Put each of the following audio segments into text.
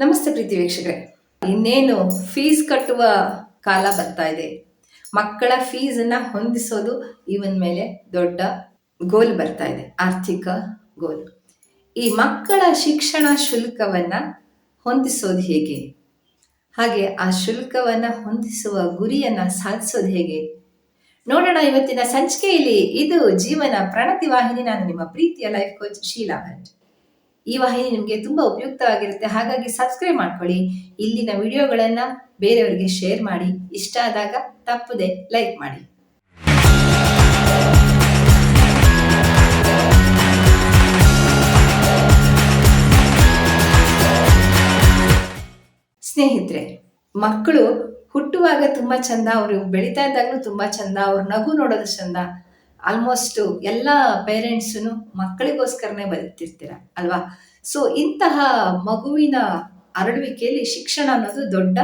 ನಮಸ್ತೆ ಪ್ರೀತಿ ವೀಕ್ಷಕರೇ. ಇನ್ನೇನು ಫೀಸ್ ಕಟ್ಟುವ ಕಾಲ ಬರ್ತಾ ಇದೆ. ಮಕ್ಕಳ ಫೀಸನ್ನು ಹೊಂದಿಸೋದು ಇವನ್ ಮೇಲೆ ದೊಡ್ಡ ಗೋಲ್ ಬರ್ತಾ ಇದೆ. ಆರ್ಥಿಕ ಗೋಲ್ ಈ ಮಕ್ಕಳ ಶಿಕ್ಷಣ ಶುಲ್ಕವನ್ನ ಹೊಂದಿಸೋದು ಹೇಗೆ? ಹಾಗೆ ಆ ಶುಲ್ಕವನ್ನ ಹೊಂದಿಸುವ ಗುರಿಯನ್ನ ಸಾಧಿಸೋದು ಹೇಗೆ? ನೋಡೋಣ ಇವತ್ತಿನ ಸಂಚಿಕೆಯಲ್ಲಿ. ಇದು ಜೀವನ ಪ್ರಣತಿ ವಾಹಿನಿ. ನಾನು ನಿಮ್ಮ ಪ್ರೀತಿಯ ಲೈಫ್ ಕೋಚ್ ಶೀಲಾ ಭಟ್. ಈ ವಾಹಿನಿ ನಿಮಗೆ ತುಂಬಾ ಉಪಯುಕ್ತವಾಗಿರುತ್ತೆ. ಹಾಗಾಗಿ ಸಬ್ಸ್ಕ್ರೈಬ್ ಮಾಡ್ಕೊಳ್ಳಿ. ಇಲ್ಲಿನ ವಿಡಿಯೋಗಳನ್ನ ಬೇರೆಯವರಿಗೆ ಶೇರ್ ಮಾಡಿ. ಇಷ್ಟ ಆದಾಗ ತಪ್ಪದೆ ಲೈಕ್ ಮಾಡಿ. ಸ್ನೇಹಿತರೆ, ಮಕ್ಕಳು ಹುಟ್ಟುವಾಗ ತುಂಬಾ ಚಂದ, ಅವರು ಬೆಳೀತಾ ಇದ್ದಾಗಲೂ ತುಂಬಾ ಚಂದ, ಅವ್ರ ನಗು ನೋಡೋದು ಚಂದ. ಆಲ್ಮೋಸ್ಟ್ ಎಲ್ಲ ಪೇರೆಂಟ್ಸು ಮಕ್ಕಳಿಗೋಸ್ಕರನೇ ಬದುಕ್ತಿರ್ತೀರ, ಅಲ್ವಾ? ಸೊ ಇಂತಹ ಮಗುವಿನ ಹರಡುವಿಕೆಯಲ್ಲಿ ಶಿಕ್ಷಣ ಅನ್ನೋದು ದೊಡ್ಡ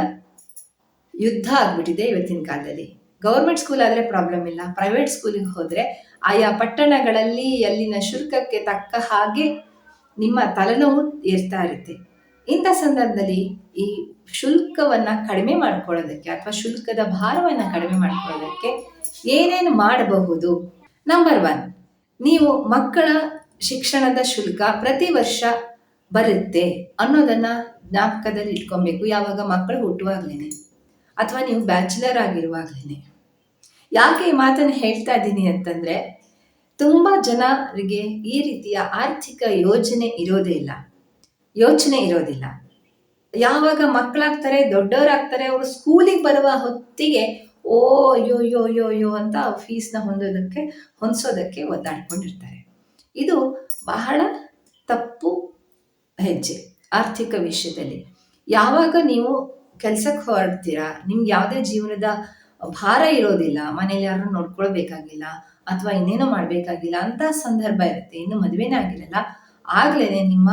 ಯುದ್ಧ ಆಗ್ಬಿಟ್ಟಿದೆ ಇವತ್ತಿನ ಕಾಲದಲ್ಲಿ. ಗೌರ್ಮೆಂಟ್ ಸ್ಕೂಲ್ ಆದರೆ ಪ್ರಾಬ್ಲಮ್ ಇಲ್ಲ. ಪ್ರೈವೇಟ್ ಸ್ಕೂಲಿಗೆ ಹೋದರೆ ಆಯಾ ಪಟ್ಟಣಗಳಲ್ಲಿ ಅಲ್ಲಿನ ಶುಲ್ಕಕ್ಕೆ ತಕ್ಕ ಹಾಗೆ ನಿಮ್ಮ ತಲೆನೋವು ಇರ್ತಾ ಇರುತ್ತೆ. ಇಂಥ ಸಂದರ್ಭದಲ್ಲಿ ಈ ಶುಲ್ಕವನ್ನ ಕಡಿಮೆ ಮಾಡ್ಕೊಳ್ಳೋದಕ್ಕೆ ಅಥವಾ ಶುಲ್ಕದ ಭಾರವನ್ನ ಕಡಿಮೆ ಮಾಡ್ಕೊಳ್ಳೋದಕ್ಕೆ ಏನೇನು ಮಾಡಬಹುದು? ನಂಬರ್ ಒನ್ ನೀವು ಮಕ್ಕಳ ಶಿಕ್ಷಣದ ಶುಲ್ಕ ಪ್ರತಿ ವರ್ಷ ಬರುತ್ತೆ ಅನ್ನೋದನ್ನ ಜ್ಞಾಪಕದಲ್ಲಿ ಇಟ್ಕೊಬೇಕು. ಯಾವಾಗ ಮಕ್ಕಳು ಹುಟ್ಟುವಾಗ್ಲೇನೆ ಅಥವಾ ನೀವು ಬ್ಯಾಚುಲರ್ ಆಗಿರುವಾಗ್ಲೇನೆ. ಯಾಕೆ ಈ ಮಾತನ್ನು ಹೇಳ್ತಾ ಇದ್ದೀನಿ ಅಂತಂದ್ರೆ, ತುಂಬ ಜನರಿಗೆ ಈ ರೀತಿಯ ಆರ್ಥಿಕ ಯೋಜನೆ ಇರೋದೇ ಇಲ್ಲ. ಯೋಚನೆ ಇರೋದಿಲ್ಲ. ಯಾವಾಗ ಮಕ್ಕಳಾಗ್ತಾರೆ, ದೊಡ್ಡವರಾಗ್ತಾರೆ, ಅವರು ಸ್ಕೂಲಿಗೆ ಬರುವ ಹೊತ್ತಿಗೆ ಓ, ಅಯ್ಯೋ ಯೋ ಅಯ್ಯೋ ಅಯ್ಯೋ ಅಂತ ಫೀಸ್ನ ಹೊಂದೋದಕ್ಕೆ, ಹೊಂದಿಸೋದಕ್ಕೆ ಒದ್ದಾಡ್ಕೊಂಡಿರ್ತಾರೆ. ಇದು ಬಹಳ ತಪ್ಪು ಹೆಜ್ಜೆ ಆರ್ಥಿಕ ವಿಷಯದಲ್ಲಿ. ಯಾವಾಗ ನೀವು ಕೆಲ್ಸಕ್ಕೆ ಹೊರಡ್ತೀರಾ, ನಿಮ್ಗೆ ಯಾವುದೇ ಜೀವನದ ಭಾರ ಇರೋದಿಲ್ಲ ಮನೇಲಿ ಯಾರನ್ನು ನೋಡ್ಕೊಳ್ಬೇಕಾಗಿಲ್ಲ, ಅಥವಾ ಇನ್ನೇನೋ ಮಾಡಬೇಕಾಗಿಲ್ಲ ಅಂತ ಸಂದರ್ಭ ಇರುತ್ತೆ, ಇನ್ನು ಮದುವೆನೇ ಆಗಿರಲ್ಲ ಆಗ್ಲೇ ನಿಮ್ಮ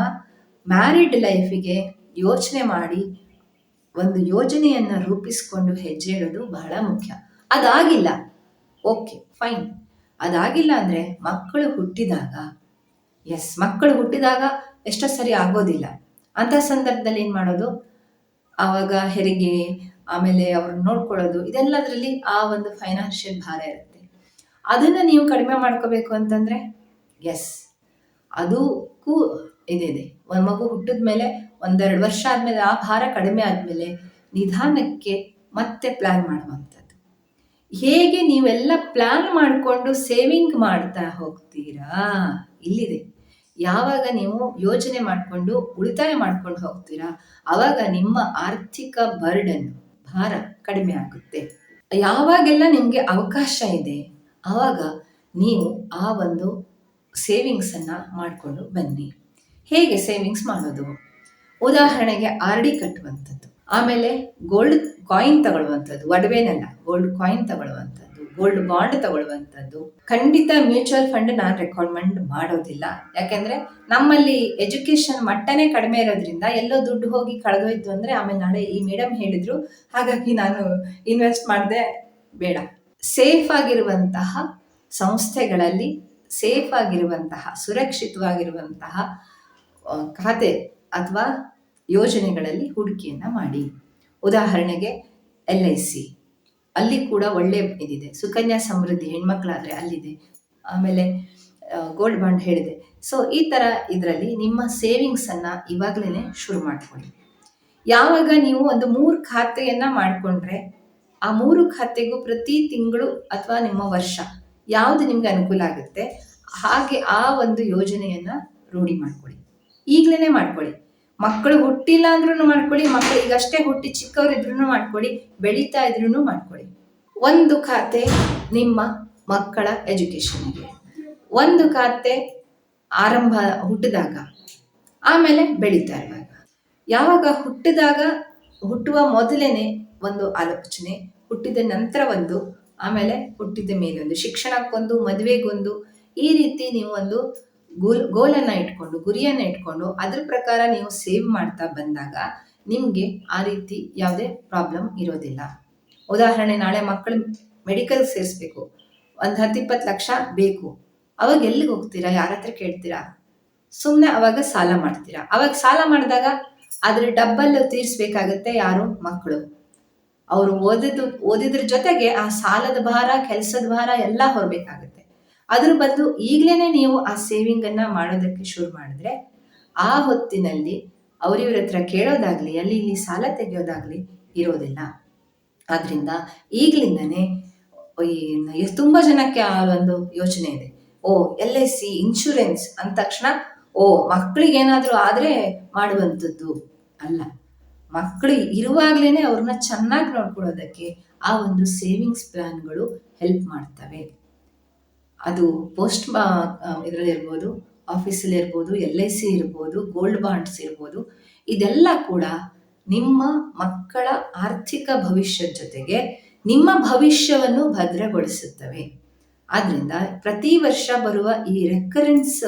ಮ್ಯಾರಿಡ್ ಲೈಫಿಗೆ ಯೋಚನೆ ಮಾಡಿ ಒಂದು ಯೋಜನೆಯನ್ನ ರೂಪಿಸಿಕೊಂಡು ಹೆಜ್ಜೆ ಇಡೋದು ಬಹಳ ಮುಖ್ಯ. ಅದಾಗಿಲ್ಲ. Okay, fine. ಅದಾಗಿಲ್ಲ ಅಂದ್ರೆ ಮಕ್ಕಳು ಹುಟ್ಟಿದಾಗ, ಎಸ್, ಮಕ್ಕಳು ಹುಟ್ಟಿದಾಗ ಎಷ್ಟೋ ಸರಿ ಆಗೋದಿಲ್ಲ. ಅಂತ ಸಂದರ್ಭದಲ್ಲಿ ಏನು ಮಾಡೋದು? ಆವಾಗ ಹೆರಿಗೆ, ಆಮೇಲೆ ಅವ್ರನ್ನ ನೋಡ್ಕೊಳ್ಳೋದು, ಇದೆಲ್ಲದರಲ್ಲಿ ಆ ಒಂದು ಫೈನಾನ್ಷಿಯಲ್ ಭಾರ ಇರುತ್ತೆ. ಅದನ್ನ ನೀವು ಕಡಿಮೆ ಮಾಡ್ಕೋಬೇಕು ಅಂತಂದ್ರೆ, ಎಸ್, ಅದಕ್ಕೂ ಇದಿದೆ. ಒಂದು ಮಗು ಹುಟ್ಟಿದ ಮೇಲೆ ಒಂದೆರಡು ವರ್ಷ ಆದಮೇಲೆ, ಆ ಭಾರ ಕಡಿಮೆ ಆದಮೇಲೆ ನಿಧಾನಕ್ಕೆ ಮತ್ತೆ ಪ್ಲ್ಯಾನ್ ಮಾಡುವಂಥದ್ದು. ಹೇಗೆ ನೀವೆಲ್ಲ ಪ್ಲ್ಯಾನ್ ಮಾಡಿಕೊಂಡು ಸೇವಿಂಗ್ ಮಾಡ್ತಾ ಹೋಗ್ತೀರಾ? ಇಲ್ಲಿದೆ. ಯಾವಾಗ ನೀವು ಯೋಜನೆ ಮಾಡಿಕೊಂಡು, ಉಳಿತಾಯ ಮಾಡ್ಕೊಂಡು ಹೋಗ್ತೀರಾ? ಆವಾಗ ನಿಮ್ಮ ಆರ್ಥಿಕ ಬರ್ಡನ್ ಭಾರ ಕಡಿಮೆ ಆಗುತ್ತೆ. ಯಾವಾಗೆಲ್ಲ ನಿಮಗೆ ಅವಕಾಶ ಇದೆ ಆವಾಗ ನೀವು ಆ ಒಂದು ಸೇವಿಂಗ್ಸನ್ನು ಮಾಡಿಕೊಂಡು ಬನ್ನಿ. ಹೇಗೆ ಸೇವಿಂಗ್ಸ್ ಮಾಡೋದು? ಉದಾಹರಣೆಗೆ ಆರ್ ಡಿ ಕಟ್ಟುವಂಥದ್ದು, ಆಮೇಲೆ ಗೋಲ್ಡ್ ಕಾಯಿನ್ ತಗೊಳ್ಳುವಂಥದ್ದು, ಒಡವೆನಲ್ಲ ಗೋಲ್ಡ್ ಕಾಯಿನ್ ತಗೊಳ್ಳುವಂಥದ್ದು ಗೋಲ್ಡ್ ಬಾಂಡ್ ತಗೊಳ್ಳುವಂಥದ್ದು. ಖಂಡಿತ ಮ್ಯೂಚುವಲ್ ಫಂಡ್ ನಾನು ರೆಕಮೆಂಡ್ ಮಾಡೋದಿಲ್ಲ. ಯಾಕೆಂದ್ರೆ ನಮ್ಮಲ್ಲಿ ಎಜುಕೇಶನ್ ಮಟ್ಟನೇ ಕಡಿಮೆ ಇರೋದ್ರಿಂದ ಎಲ್ಲೋ ದುಡ್ಡು ಹೋಗಿ ಕಳೆದೋಯ್ತು ಅಂದ್ರೆ ಆಮೇಲೆ ನಾಳೆ ಈ ಮೇಡಮ್ ಹೇಳಿದ್ರು, ಹಾಗಾಗಿ ನಾನು ಇನ್ವೆಸ್ಟ್ ಮಾಡಿದೆ ಬೇಡ. ಸೇಫ್ ಆಗಿರುವಂತಹ ಸಂಸ್ಥೆಗಳಲ್ಲಿ ಸೇಫ್ ಆಗಿರುವಂತಹ, ಸುರಕ್ಷಿತವಾಗಿರುವಂತಹ ಖಾತೆ ಅಥವಾ ಯೋಜನೆಗಳಲ್ಲಿ ಹೂಡಿಕೆಯನ್ನು ಮಾಡಿ. ಉದಾಹರಣೆಗೆ ಎಲ್ ಐ ಸಿ ಅಲ್ಲಿ ಕೂಡ ಒಳ್ಳೆ ಇದಿದೆ. ಸುಕನ್ಯಾ ಸಮೃದ್ಧಿ ಹೆಣ್ಮಕ್ಳಾದರೆ ಅಲ್ಲಿದೆ. ಆಮೇಲೆ ಗೋಲ್ಡ್ ಬಾಂಡ್ ಹೇಳಿದೆ. ಸೊ ಈ ಥರ ಇದರಲ್ಲಿ ನಿಮ್ಮ ಸೇವಿಂಗ್ಸನ್ನು ಇವಾಗಲೇ ಶುರು ಮಾಡ್ಕೊಳ್ಳಿ. ಯಾವಾಗ ನೀವು ಒಂದು ಮೂರು ಖಾತೆಯನ್ನು ಮಾಡಿಕೊಂಡ್ರೆ, ಆ ಮೂರು ಖಾತೆಗೂ ಪ್ರತಿ ತಿಂಗಳು ಅಥವಾ ನಿಮ್ಮ ವರ್ಷ ಯಾವುದು ನಿಮ್ಗೆ ಅನುಕೂಲ ಆಗುತ್ತೆ, ಹಾಗೆ ಆ ಒಂದು ಯೋಜನೆಯನ್ನು ರೂಢಿ ಮಾಡ್ಕೊಳ್ಳಿ. ಈಗಲೇ ಮಾಡ್ಕೊಳ್ಳಿ. ಮಕ್ಕಳು ಹುಟ್ಟಿಲ್ಲ ಅಂದ್ರೂ ಮಾಡ್ಕೊಳ್ಳಿ, ಮಕ್ಕಳು ಈಗಷ್ಟೇ ಹುಟ್ಟಿ ಚಿಕ್ಕವರಿದ್ರು ಮಾಡ್ಕೊಳ್ಳಿ, ಬೆಳೀತಾ ಇದ್ರೂ ಮಾಡ್ಕೊಳ್ಳಿ. ಒಂದು ಖಾತೆ ನಿಮ್ಮ ಮಕ್ಕಳ ಎಜುಕೇಶನ್ಗೆ ಒಂದು ಖಾತೆ ಆರಂಭ ಹುಟ್ಟಿದಾಗ, ಆಮೇಲೆ ಬೆಳೀತಾ ಇರುವಾಗ. ಯಾವಾಗ ಹುಟ್ಟಿದಾಗ, ಹುಟ್ಟುವ ಮೊದಲೇನೆ ಒಂದು ಆಲೋಚನೆ, ಹುಟ್ಟಿದ ನಂತರ ಒಂದು, ಆಮೇಲೆ ಹುಟ್ಟಿದ ಮೇಲೊಂದು, ಶಿಕ್ಷಣಕ್ಕೊಂದು, ಮದುವೆಗೊಂದು, ಈ ರೀತಿ ನೀವು ಒಂದು ಗೋಲ್, ಗೋಲನ್ನ ಇಟ್ಕೊಂಡು, ಗುರಿಯನ್ನ ಇಟ್ಕೊಂಡು ಅದ್ರ ಪ್ರಕಾರ ನೀವು ಸೇವ್ ಮಾಡ್ತಾ ಬಂದಾಗ ನಿಮಗೆ ಆ ರೀತಿ ಯಾವುದೇ ಪ್ರಾಬ್ಲಮ್ ಇರೋದಿಲ್ಲ. ಉದಾಹರಣೆ, ನಾಳೆ ಮಕ್ಕಳು ಮೆಡಿಕಲ್ ಸೇರಿಸ್ಬೇಕು. ಒಂದು ಹತ್ತು ಇಪ್ಪತ್ತು ಲಕ್ಷ ಬೇಕು. ಅವಾಗ ಎಲ್ಲಿಗೆ ಹೋಗ್ತೀರಾ? ಯಾರ ಹತ್ರ ಕೇಳ್ತೀರಾ? ಸುಮ್ಮನೆ ಅವಾಗ ಸಾಲ ಮಾಡ್ತೀರಾ? ಅವಾಗ ಸಾಲ ಮಾಡಿದಾಗ ಅದ್ರ ಡಬ್ಬಲ್ ತೀರಿಸ್ಬೇಕಾಗತ್ತೆ ಯಾರು? ಮಕ್ಕಳು. ಅವರು ಓದಿದ್ದು, ಓದಿದ್ರ ಜೊತೆಗೆ ಆ ಸಾಲದ ಭಾರ, ಕೆಲಸದ ಭಾರ ಎಲ್ಲ ಹೊರಬೇಕಾಗುತ್ತೆ. ಅದ್ರ ಬದಲು ಈಗಲೇ ನೀವು ಆ ಸೇವಿಂಗನ್ನು ಮಾಡೋದಕ್ಕೆ ಶುರು ಮಾಡಿದ್ರೆ, ಆ ಹೊತ್ತಿನಲ್ಲಿ ಅವರಿವ್ರ ಹತ್ರ ಕೇಳೋದಾಗ್ಲಿ, ಅಲ್ಲಿ ಇಲ್ಲಿ ಸಾಲ ತೆಗೆಯೋದಾಗ್ಲಿ ಇರೋದಿಲ್ಲ. ಆದ್ರಿಂದ ಈಗಲಿಂದನೇ ತುಂಬ ಜನಕ್ಕೆ ಆ ಒಂದು ಯೋಚನೆ ಇದೆ. ಓ ಎಲ್ ಐ ಸಿ ಇನ್ಶೂರೆನ್ಸ್ ಅಂದ ತಕ್ಷಣ, ಓ ಮಕ್ಕಳಿಗೆ ಏನಾದರೂ ಆದರೆ ಮಾಡುವಂಥದ್ದು ಅಲ್ಲ. ಮಕ್ಕಳು ಇರುವಾಗಲೇ ಅವ್ರನ್ನ ಚೆನ್ನಾಗಿ ನೋಡ್ಕೊಳ್ಳೋದಕ್ಕೆ ಆ ಒಂದು ಸೇವಿಂಗ್ಸ್ ಪ್ಲಾನ್ಗಳು ಹೆಲ್ಪ್ ಮಾಡ್ತವೆ. ಅದು ಪೋಸ್ಟ್ ಇದರಲ್ಲಿ ಇರ್ಬೋದು, ಆಫೀಸಲ್ಲಿ ಇರ್ಬೋದು ಎಲ್ ಐ ಸಿ ಇರ್ಬೋದು ಗೋಲ್ಡ್ ಬಾಂಡ್ಸ್ ಇರ್ಬೋದು, ಇದೆಲ್ಲ ಕೂಡ ನಿಮ್ಮ ಮಕ್ಕಳ ಆರ್ಥಿಕ ಭವಿಷ್ಯದ ಜೊತೆಗೆ ನಿಮ್ಮ ಭವಿಷ್ಯವನ್ನು ಭದ್ರಗೊಳಿಸುತ್ತವೆ. ಆದ್ದರಿಂದ ಪ್ರತಿ ವರ್ಷ ಬರುವ ಈ ರೆಕರೆನ್ಸ್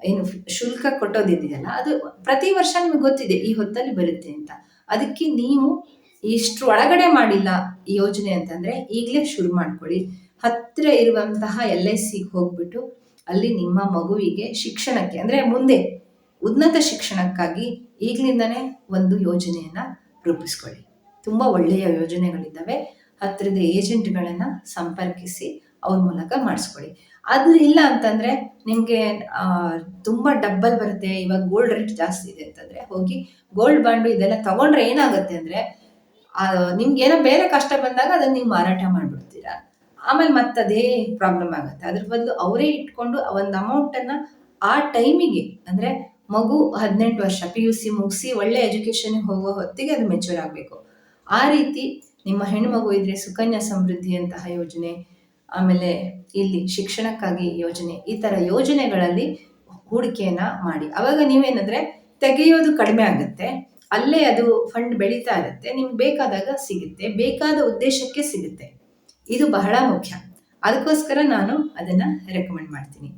ಏನು ಶುಲ್ಕ ಕೊಟ್ಟೋದಿದೆಯಲ್ಲ, ಅದು ಪ್ರತಿ ವರ್ಷ ನಿಮಗೆ ಗೊತ್ತಿದೆ, ಈ ಹೊತ್ತಲ್ಲಿ ಬರುತ್ತೆ ಅಂತ. ಅದಕ್ಕೆ ನೀವು ಇಷ್ಟು ಒಳಗಡೆ ಮಾಡಿಲ್ಲ ಈ ಯೋಜನೆ ಅಂತಂದ್ರೆ ಈಗಲೇ ಶುರು ಮಾಡ್ಕೊಳ್ಳಿ. ಹತ್ತಿರ ಇರುವಂತಹ ಎಲ್ ಐ ಸಿಗೆ ಹೋಗ್ಬಿಟ್ಟು ಅಲ್ಲಿ ನಿಮ್ಮ ಮಗುವಿಗೆ ಶಿಕ್ಷಣಕ್ಕೆ, ಅಂದರೆ ಮುಂದೆ ಉನ್ನತ ಶಿಕ್ಷಣಕ್ಕಾಗಿ ಈಗಲಿಂದನೇ ಒಂದು ಯೋಜನೆಯನ್ನು ರೂಪಿಸ್ಕೊಳ್ಳಿ. ತುಂಬ ಒಳ್ಳೆಯ ಯೋಜನೆಗಳಿದ್ದಾವೆ. ಹತ್ತಿರದ ಏಜೆಂಟ್ಗಳನ್ನು ಸಂಪರ್ಕಿಸಿ ಅವ್ರ ಮೂಲಕ ಮಾಡಿಸ್ಕೊಳ್ಳಿ. ಅದು ಇಲ್ಲ ಅಂತಂದರೆ ನಿಮಗೆ ತುಂಬ ಡಬ್ಬಲ್ ಬರುತ್ತೆ, ಇವಾಗ ಗೋಲ್ಡ್ ರೇಟ್ ಜಾಸ್ತಿ ಇದೆ ಅಂತಂದರೆ ಹೋಗಿ ಗೋಲ್ಡ್ ಬಾಂಡು ಇದೆಲ್ಲ ತಗೊಂಡ್ರೆ ಏನಾಗುತ್ತೆ ಅಂದರೆ ನಿಮ್ಗೆ ಏನೋ ಬೇರೆ ಕಷ್ಟ ಬಂದಾಗ ಅದನ್ನು ನೀವು ಮಾರಾಟ ಮಾಡಿಬಿಡ್ತೀರಾ? ಆಮೇಲೆ ಮತ್ತೆ ಅದೇ ಪ್ರಾಬ್ಲಮ್ ಆಗುತ್ತೆ. ಅದ್ರ ಬದಲು ಅವರೇ ಇಟ್ಕೊಂಡು ಒಂದು ಅಮೌಂಟನ್ನು ಆ ಟೈಮಿಗೆ ಅಂದರೆ ಮಗು ಹದಿನೆಂಟು ವರ್ಷ ಪಿ ಯು ಸಿ ಮುಗಿಸಿ ಒಳ್ಳೆ ಎಜುಕೇಷನ್ಗೆ ಹೋಗೋ ಹೊತ್ತಿಗೆ ಅದು ಮೆಚೂರ್ ಆಗಬೇಕು. ಆ ರೀತಿ ನಿಮ್ಮ ಹೆಣ್ಣುಮಗು ಇದ್ರೆ ಸುಕನ್ಯಾ ಸಮೃದ್ಧಿಯಂತಹ ಯೋಜನೆ, ಆಮೇಲೆ ಇಲ್ಲಿ ಶಿಕ್ಷಣಕ್ಕಾಗಿ ಯೋಜನೆ, ಈ ಥರ ಯೋಜನೆಗಳಲ್ಲಿ ಹೂಡಿಕೆಯನ್ನು ಮಾಡಿ. ಅವಾಗ ನೀವೇನಂದರೆ ತೆಗೆಯೋದು ಕಡಿಮೆ ಆಗುತ್ತೆ, ಅಲ್ಲೇ ಅದು ಫಂಡ್ ಬೆಳೀತಾ ಇರುತ್ತೆ, ನಿಮ್ಗೆ ಬೇಕಾದಾಗ ಸಿಗುತ್ತೆ, ಬೇಕಾದ ಉದ್ದೇಶಕ್ಕೆ ಸಿಗುತ್ತೆ. ಇದು ಬಹಳ ಮುಖ್ಯ. ಅದಕ್ಕೋಸ್ಕರ ನಾನು ಅದನ್ನು ರೆಕಮೆಂಡ್ ಮಾಡ್ತೀನಿ.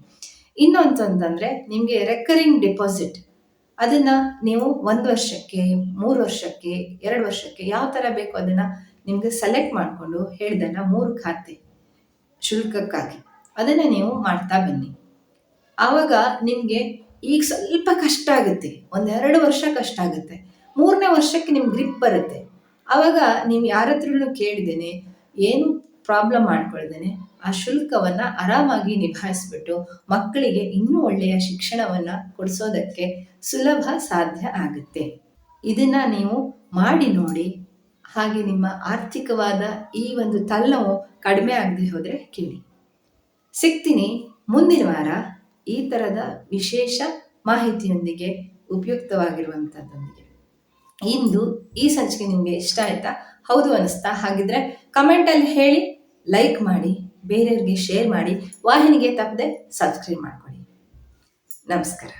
ಇನ್ನೊಂತಂದ್ರೆ ನಿಮಗೆ ರೆಕರಿಂಗ್ ಡೆಪಾಸಿಟ್ ಅದನ್ನ ನೀವು ಒಂದು ವರ್ಷಕ್ಕೆ, ಮೂರು ವರ್ಷಕ್ಕೆ, ಎರಡು ವರ್ಷಕ್ಕೆ ಯಾವ ಥರ ಬೇಕು ಅದನ್ನು ನಿಮಗೆ ಸೆಲೆಕ್ಟ್ ಮಾಡಿಕೊಂಡು ಹೇಳ್ದಲ್ಲ ಮೂರು ಖಾತೆ ಶುಲ್ಕಕ್ಕಾಗಿ. ಅದನ್ನು ನೀವು ಮಾಡ್ತಾ ಬನ್ನಿ. ಆವಾಗ ನಿಮಗೆ ಈಗ ಸ್ವಲ್ಪ ಕಷ್ಟ ಆಗುತ್ತೆ. ಒಂದೆರಡು ವರ್ಷ ಕಷ್ಟ ಆಗುತ್ತೆ. ಮೂರನೇ ವರ್ಷಕ್ಕೆ ನಿಮ್ಗೆ ಗ್ರಿಪ್ ಬರುತ್ತೆ. ಆವಾಗ ನೀವು ಯಾರ ಕೇಳಿದ್ದೇನೆ ಏನು ಪ್ರಾಬ್ಲಮ್ ಮಾಡ್ಕೊಳ್ದೇನೆ. ಆ ಶುಲ್ಕವನ್ನು ಆರಾಮಾಗಿ ನಿಭಾಯಿಸ್ಬಿಟ್ಟು ಮಕ್ಕಳಿಗೆ ಇನ್ನೂ ಒಳ್ಳೆಯ ಶಿಕ್ಷಣವನ್ನು ಕೊಡಿಸೋದಕ್ಕೆ ಸುಲಭ ಸಾಧ್ಯ ಆಗುತ್ತೆ. ಇದನ್ನ ನೀವು ಮಾಡಿ ನೋಡಿ, ಹಾಗೆ ನಿಮ್ಮ ಆರ್ಥಿಕವಾದ ಈ ಒಂದು ತಲ್ಲವು ಕಡಿಮೆ ಆಗದೆ ಹೋದರೆ ಕೇಳಿ. ಸಿಗ್ತೀನಿ ಮುಂದಿನ ವಾರ ಈ ಥರದ ವಿಶೇಷ ಮಾಹಿತಿಯೊಂದಿಗೆ ಉಪಯುಕ್ತವಾಗಿರುವಂಥದ್ದೊಂದಿಗೆ ಇಂದು ಈ ಸಂಚಿಕೆ ನಿಮಗೆ ಇಷ್ಟ ಆಯ್ತಾ? ಹೌದು ಅನಿಸ್ತಾ? ಹಾಗಿದ್ರೆ ಕಮೆಂಟಲ್ಲಿ ಹೇಳಿ. ಲೈಕ್ ಮಾಡಿ ಬೇರೆಯವ್ರಿಗೆ ಶೇರ್ ಮಾಡಿ ವಾಹಿನಿಗೆ ತಪ್ಪದೆ ಸಬ್ಸ್ಕ್ರೈಬ್ ಮಾಡ್ಕೊಳ್ಳಿ ನಮಸ್ಕಾರ.